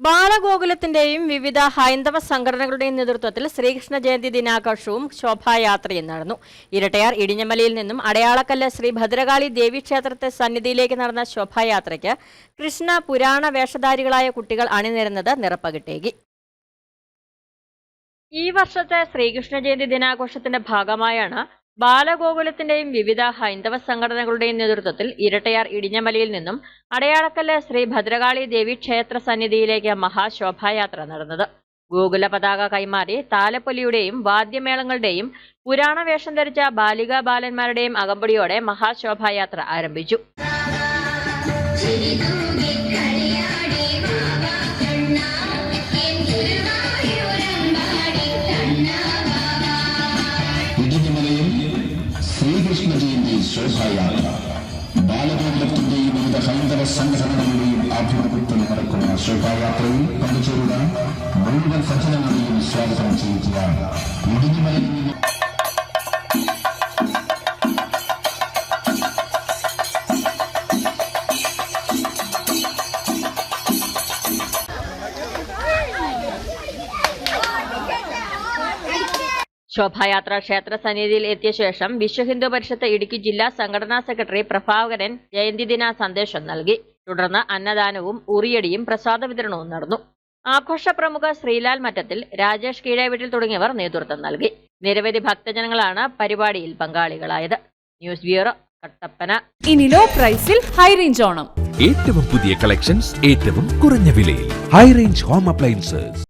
ബാലഗോകുലത്തിന്റെയും വിവിധ ഹൈന്ദവ സംഘടനകളുടെയും നേതൃത്വത്തിൽ ശ്രീകൃഷ്ണ ജയന്തി ദിനാഘോഷവും ശോഭായാത്രയും നടന്നു. ഇരട്ടയാർ ഇടിഞ്ഞമലയിൽ നിന്നും അടയാളക്കല്ല് ശ്രീ ഭദ്രകാളി ദേവീക്ഷേത്രത്തെ സന്നിധിയിലേക്ക് നടന്ന ശോഭായാത്രയ്ക്ക് കൃഷ്ണ പുരാണ വേഷധാരികളായ കുട്ടികൾ അണിനിരുന്നത് നിറപ്പകിട്ടേകി. ഈ വർഷത്തെ ശ്രീകൃഷ്ണ ജയന്തി ദിനാഘോഷത്തിന്റെ ഭാഗമായാണ് ബാലഗോകുലത്തിന്റെയും വിവിധ ഹൈന്ദവ സംഘടനകളുടെയും നേതൃത്വത്തിൽ ഇരട്ടയാർ ഇടിഞ്ഞമലയിൽ നിന്നും അടയാളക്കല്ല് ശ്രീ ഭദ്രകാളി ദേവി ക്ഷേത്ര സന്നിധിയിലേക്ക് മഹാശോഭായാത്ര നടന്നത്. ഗോകുല പതാക കൈമാറി താലപ്പൊലിയുടെയും വാദ്യമേളങ്ങളുടെയും പുരാണ വേഷം ധരിച്ച ബാലികാ ബാലന്മാരുടെയും അകമ്പടിയോടെ മഹാശോഭായാത്ര ആരംഭിച്ചു. ശ്രീകൃഷ്ണ ജയന്തി ശോഭായാത്ര. ബാലഗോകുലത്തിന്റെയും വിവിധ ഹൈന്ദവ സംഘടനകളുടെയും ആഭിമുഖ്യത്തിൽ നടക്കുന്ന ശോഭായാത്രയിൽ പങ്കുചേരുക മുഴുവൻ സജ്ജനങ്ങളെയും സ്വാഗതം ചെയ്യുകയാണ്. ഇടിഞ്ഞുമലയിൽ നിന്ന് ശോഭായാത്ര ക്ഷേത്ര സന്നിധിയിൽ എത്തിയ ശേഷം വിശ്വ ഹിന്ദു പരിഷത്ത് ഇടുക്കി ജില്ലാ സംഘടനാ സെക്രട്ടറി പ്രഭാകരൻ ജയന്തി ദിന സന്ദേശം നൽകി. തുടർന്ന് അന്നദാനവും ഉറിയടിയും പ്രസാദ വിതരണവും നടന്നു. ആഘോഷ പ്രമുഖ ശ്രീലാൽ മറ്റത്തിൽ രാജേഷ് കീഴേവീട്ടിൽ തുടങ്ങിയവർ നേതൃത്വം നൽകി. നിരവധി ഭക്തജനങ്ങളാണ് പരിപാടിയിൽ പങ്കാളികളായത്. News bureau Kattappana. ഇനി ലോ പ്രൈസിൽ ഹൈ റേഞ്ച് ഓണം. ഏറ്റവും പുതിയ കളക്ഷൻസ് ഏറ്റവും കുറഞ്ഞ വിലയിൽ. High range home appliances